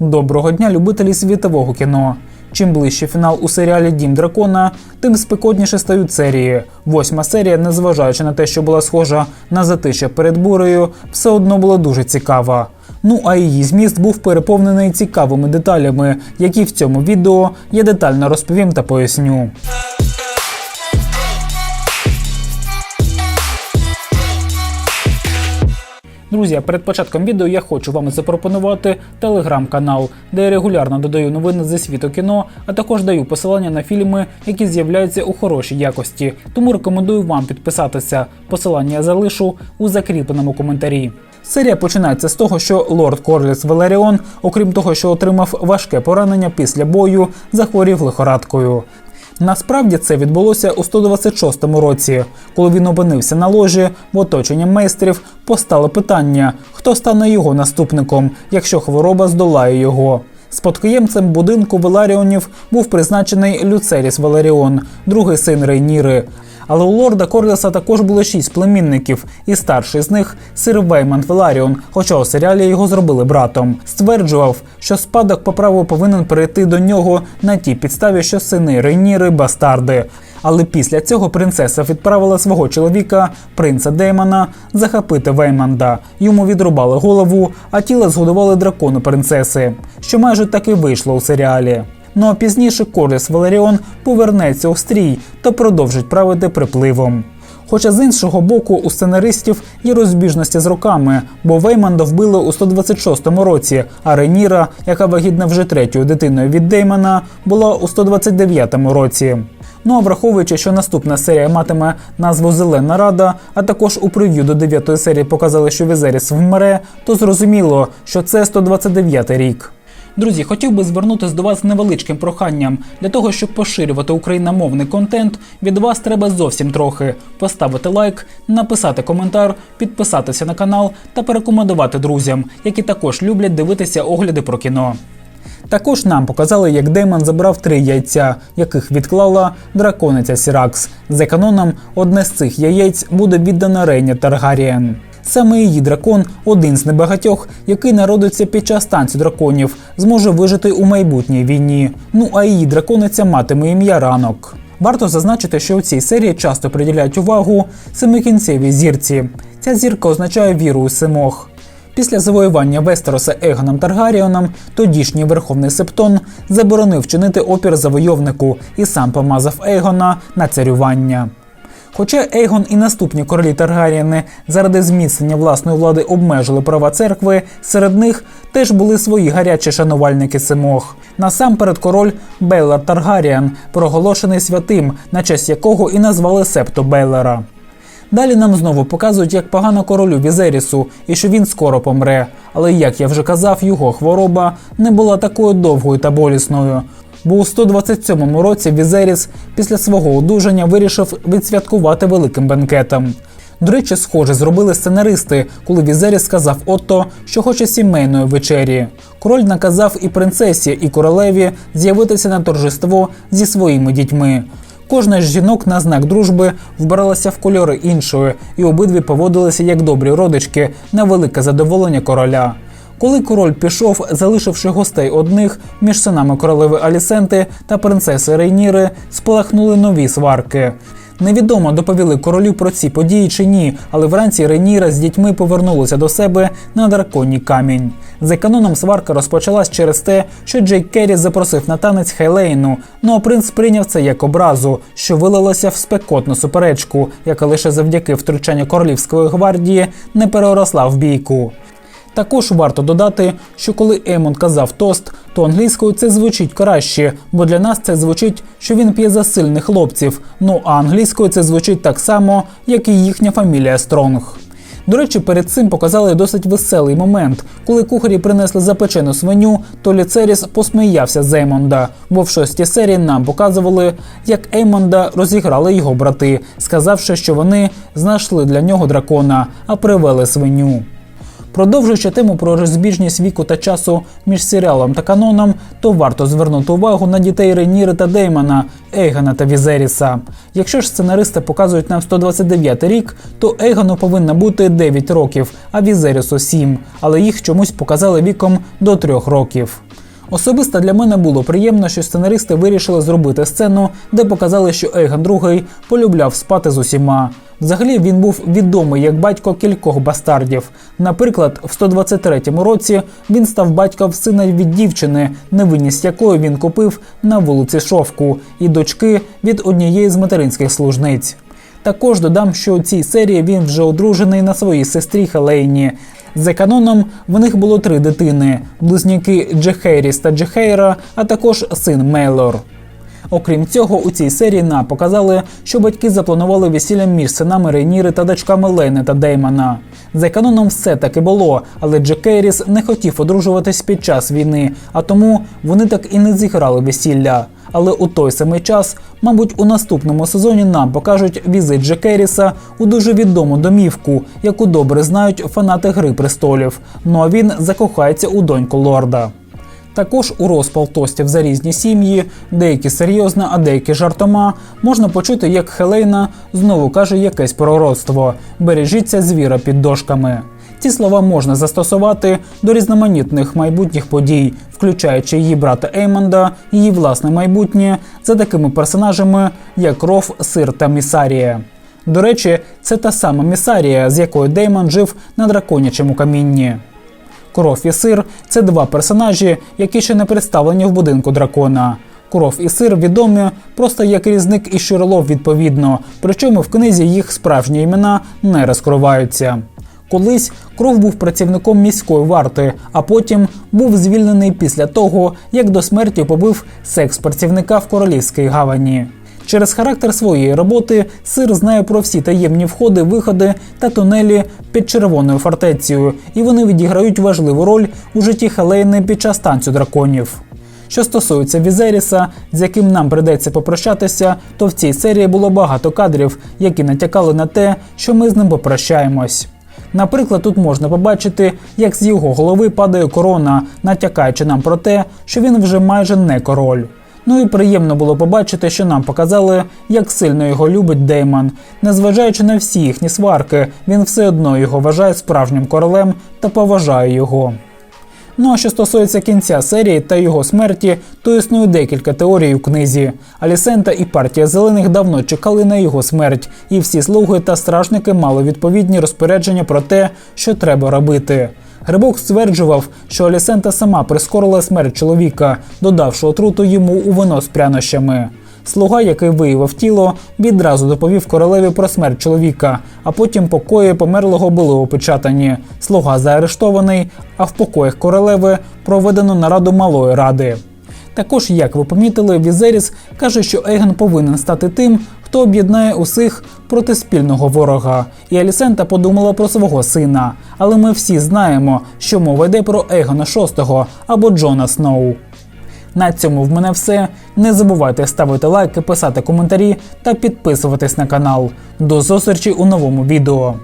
Доброго дня, любителі світового кіно. Чим ближче фінал у серіалі Дім Дракона, тим спекотніше стають серії. Восьма серія, незважаючи на те, що була схожа на затища перед бурею, все одно була дуже цікава. Ну а її зміст був переповнений цікавими деталями, які в цьому відео я детально розповім та поясню. Друзі, перед початком відео я хочу вам запропонувати телеграм-канал, де я регулярно додаю новини зі світу кіно, а також даю посилання на фільми, які з'являються у хорошій якості. Тому рекомендую вам підписатися. Посилання я залишу у закріпленому коментарі. Серія починається з того, що лорд Корліс Велеріон, окрім того, що отримав важке поранення після бою, захворів лихорадкою. Насправді це відбулося у 126-му році, коли він опинився на ложі в оточенні майстрів. Постало питання, хто стане його наступником, якщо хвороба здолає його. Спадкоємцем будинку Веларіонів був призначений Люцеріс Валеріон, другий син Рейніри. Але у лорда Корліса також було шість племінників, і старший з них сир Веймонт Веларіон, хоча у серіалі його зробили братом. Стверджував, що спадок по праву повинен перейти до нього на тій підставі, що сини Рейніри бастарди. Але після цього принцеса відправила свого чоловіка, принца Деймона, захопити Веймонда. Йому відрубали голову, а тіло згодували дракону принцеси, що майже так і вийшло у серіалі. Ну а пізніше Корліс Валеріон повернеться у стрій та продовжить правити припливом. Хоча з іншого боку у сценаристів є розбіжності з роками, бо Вейманда вбили у 126-му році, а Реніра, яка вагітна вже третьою дитиною від Деймона, була у 129-му році. Ну а враховуючи, що наступна серія матиме назву Зелена Рада, а також у прев'ю до 9 серії показали, що Візеріс вмре, то зрозуміло, що це 129-й рік. Друзі, хотів би звернутися до вас з невеличким проханням. Для того, щоб поширювати україномовний контент, від вас треба зовсім трохи поставити лайк, написати коментар, підписатися на канал та порекомендувати друзям, які також люблять дивитися огляди про кіно. Також нам показали, як Деймон забрав три яйця, яких відклала дракониця Сіракс. За каноном, одне з цих яєць буде віддано Рейні Таргарієн. Саме її дракон, один з небагатьох, який народиться під час танцю драконів, зможе вижити у майбутній війні. Ну а її дракониця матиме ім'я ранок. Варто зазначити, що у цій серії часто приділяють увагу семикінцевій зірці. Ця зірка означає віру у семох. Після завоювання Вестероса Егоном Таргаріоном тодішній верховний септон заборонив чинити опір завойовнику і сам помазав Ейгона на царювання. Хоча Ейгон і наступні королі Таргарієни заради зміцнення власної влади обмежили права церкви, серед них теж були свої гарячі шанувальники Семох. Насамперед король Бейлар Таргаріан, проголошений святим, на честь якого і назвали септо Бейлера. Далі нам знову показують, як погано королю Візерісу і що він скоро помре. Але як я вже казав, його хвороба не була такою довгою та болісною. Бо у 127 році Візеріс після свого одужання вирішив відсвяткувати великим бенкетом. До речі, схоже, зробили сценаристи, коли Візеріс сказав Отто, що хоче сімейної вечері. Король наказав і принцесі, і королеві з'явитися на торжество зі своїми дітьми. Кожна з жінок на знак дружби вбиралася в кольори іншої, і обидві поводилися як добрі родички на велике задоволення короля. Коли король пішов, залишивши гостей одних, між синами королеви Алісенти та принцеси Рейніри спалахнули нові сварки. Невідомо доповіли королю про ці події чи ні, але вранці Рейніра з дітьми повернулися до себе на драконій камінь. За каноном сварка розпочалась через те, що Джейк Керрі запросив на танець Хейлейну. Ну а принц прийняв це як образу, що вилилося в спекотну суперечку, яка лише завдяки втручанню королівської гвардії не переросла в бійку. Також варто додати, що коли Емон казав тост, то англійською це звучить краще, бо для нас це звучить, що він п'є за сильних хлопців. Ну а англійською це звучить так само, як і їхня фамілія Стронг. До речі, перед цим показали досить веселий момент. Коли кухарі принесли запечену свиню, то Ліцеріс посміявся з Еймонда, бо в шостій серії нам показували, як Еймонда розіграли його брати, сказавши, що вони знайшли для нього дракона, а привели свиню. Продовжуючи тему про розбіжність віку та часу між серіалом та каноном, то варто звернути увагу на дітей Рейніри та Деймона, Ейгана та Візеріса. Якщо ж сценаристи показують нам 129 рік, то Ейгану повинно бути 9 років, а Візерісу 7, але їх чомусь показали віком до 3 років. Особисто для мене було приємно, що сценаристи вирішили зробити сцену, де показали, що Ейган II полюбляв спати з усіма. Взагалі він був відомий як батько кількох бастардів. Наприклад, в 123-му році він став батьком сина від дівчини, невинність якої він купив на вулиці Шовку, і дочки від однієї з материнських служниць. Також додам, що у цій серії він вже одружений на своїй сестрі Хелейні. За каноном в них було три дитини: близнюки Джехейріс та Джехейра, а також син Мейлор. Окрім цього, у цій серії нам показали, що батьки запланували весілля між синами Рейніри та дочками Лени та Деймона. За каноном все таки було, але Джекеріс не хотів одружуватись під час війни, а тому вони так і не зіграли весілля. Але у той самий час, мабуть, у наступному сезоні нам покажуть візит Джекеріса у дуже відому домівку, яку добре знають фанати Гри престолів. Ну а він закохається у доньку лорда. Також у розпал тостів за різні сім'ї, деякі серйозно, а деякі жартома, можна почути, як Хелейна знову каже якесь пророцтво: бережіться звіра під дошками. Ці слова можна застосувати до різноманітних майбутніх подій, включаючи її брата Еймонда, її власне майбутнє за такими персонажами, як Ров, Сир та Місарія. До речі, це та сама Місарія, з якою Деймон жив на драконячому камінні. Кров і сир це два персонажі, які ще не представлені в будинку дракона. Кров і сир відомі просто як різник і Ширлов відповідно, причому в книзі їх справжні імена не розкриваються. Колись кров був працівником міської варти, а потім був звільнений після того, як до смерті побив секс-працівника в королівській гавані. Через характер своєї роботи сир знає про всі таємні входи, виходи та тунелі під червоною фортецею, і вони відіграють важливу роль у житті Хелейни під час танцю драконів. Що стосується Візеріса, з яким нам придеться попрощатися, то в цій серії було багато кадрів, які натякали на те, що ми з ним попрощаємось. Наприклад, тут можна побачити, як з його голови падає корона, натякаючи нам про те, що він вже майже не король. Ну і приємно було побачити, що нам показали, як сильно його любить Деймон. Незважаючи на всі їхні сварки, він все одно його вважає справжнім королем та поважає його. Ну а що стосується кінця серії та його смерті, то існує декілька теорій у книзі. Алісента і партія зелених давно чекали на його смерть, і всі слуги та стражники мали відповідні розпорядження про те, що треба робити. Грибок стверджував, що Алісента сама прискорила смерть чоловіка, додавши отруту йому у вино з прянощами. Слуга, який виявив тіло, відразу доповів королеві про смерть чоловіка, а потім покої померлого були опечатані. Слуга заарештований, а в покоях королеви проведено нараду малої ради. Також, як ви помітили, Візеріс каже, що Ейгон повинен стати тим, хто об'єднає усіх проти спільного ворога. І Алісента подумала про свого сина. Але ми всі знаємо, що мова йде про Егона VI або Джона Сноу. На цьому в мене все. Не забувайте ставити лайки, писати коментарі та підписуватись на канал. До зустрічі у новому відео.